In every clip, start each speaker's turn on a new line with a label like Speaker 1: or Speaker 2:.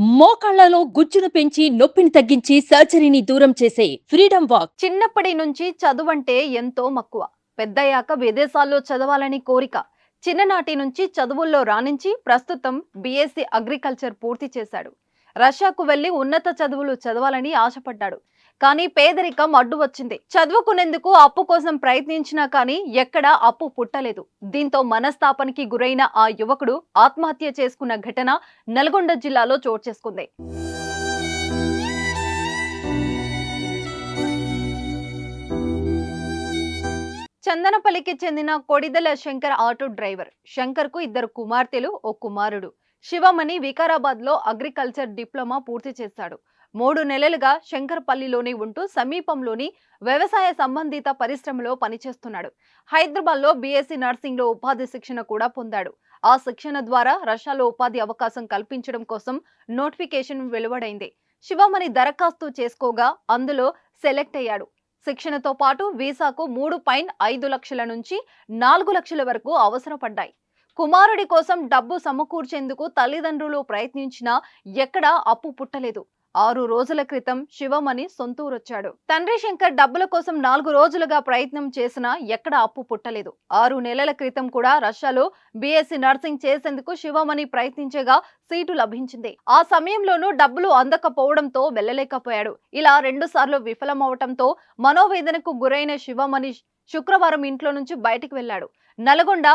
Speaker 1: మోకాళ్ళలో గుజ్జును పెంచి నొప్పిని తగ్గించి సర్జరీని దూరం చేసే ఫ్రీడమ్ వాక్.
Speaker 2: చిన్నప్పటి నుంచి చదువంటే ఎంతో మక్కువ. పెద్దయ్యాక విదేశాల్లో చదవాలని కోరిక. చిన్ననాటి నుంచి చదువుల్లో రాణించి ప్రస్తుతం బీఎస్సీ అగ్రికల్చర్ పూర్తి చేశాడు. రష్యాకు వెళ్ళి ఉన్నత చదువులు చదవాలని ఆశపడ్డాడు. కానీ పేదరికం అడ్డు వచ్చింది. చదువుకునేందుకు అప్పు కోసం ప్రయత్నించినా కానీ ఎక్కడా అప్పు పుట్టలేదు. దీంతో మనస్తాపానికి గురైన ఆ యువకుడు ఆత్మహత్య చేసుకున్న ఘటన నల్గొండ జిల్లాలో చోటు చేసుకుంది. చందనపల్లికి చెందిన కొడిదల శంకర్ ఆటో డ్రైవర్. శంకర్కు ఇద్దరు కుమార్తెలు ఓ కుమారుడు. శివమణి వికారాబాద్లో అగ్రికల్చర్ డిప్లొమా పూర్తి చేశాడు. మూడు నెలలుగా శంకర్పల్లిలోనే ఉంటూ సమీపంలోని వ్యవసాయ సంబంధిత పరిశ్రమలో పనిచేస్తున్నాడు. హైదరాబాద్లో బీఎస్సీ నర్సింగ్లో ఉపాధి శిక్షణ కూడా పొందాడు. ఆ శిక్షణ ద్వారా రష్యాలో ఉపాధి అవకాశం కల్పించడం కోసం నోటిఫికేషన్ వెలువడైంది. శివమణి దరఖాస్తు చేసుకోగా అందులో సెలెక్ట్ అయ్యాడు. శిక్షణతో పాటు వీసాకు మూడు పాయింట్ ఐదు లక్షల నుంచి నాలుగు లక్షల వరకు అవసరపడ్డాయి. కుమారుడి కోసం డబ్బు సమకూర్చేందుకు తల్లిదండ్రులు ప్రయత్నించినా ఎక్కడా అప్పు పుట్టలేదు. ఆరు రోజుల క్రితం శివమణి సొంతూరొచ్చాడు. తండ్రి శంకర్ డబ్బుల కోసం నాలుగు రోజులుగా ప్రయత్నం చేసినా ఎక్కడ అప్పు పుట్టలేదు. ఆరు నెలల క్రితం కూడా రష్యాలో బీఎస్సీ నర్సింగ్ చేసేందుకు శివమణి ప్రయత్నించగా సీటు లభించింది. ఆ సమయంలోనూ డబ్బులు అందకపోవడంతో వెళ్ళలేకపోయాడు. ఇలా రెండు సార్లు విఫలమవటంతో మనోవేదనకు గురైన శివమణి శుక్రవారం ఇంట్లో నుంచి బయటికి వెళ్ళాడు. నల్గొండ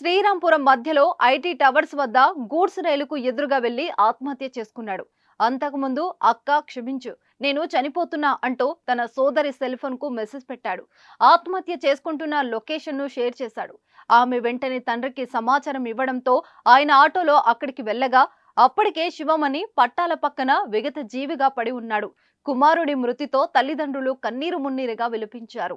Speaker 2: శ్రీరాంపురం మధ్యలో ఐటీ టవర్స్ వద్ద గూడ్స్ రైలుకు ఎదురుగా వెళ్ళి ఆత్మహత్య చేసుకున్నాడు. అంతకుముందు అక్క క్షమించు నేను చనిపోతున్నా అంటూ తన సోదరి సెల్ఫోన్కు కు మెసేజ్ పెట్టాడు. ఆత్మహత్య చేసుకుంటున్న లొకేషన్ను షేర్ చేశాడు. ఆమె వెంటనే తండ్రికి సమాచారం ఇవ్వడంతో ఆయన ఆటోలో అక్కడికి వెళ్ళగా అప్పటికే శివమణి పట్టాల పక్కన విగత జీవిగా పడి ఉన్నాడు. కుమారుడి మృతితో తల్లిదండ్రులు కన్నీరు మున్నీరుగా విలపించారు.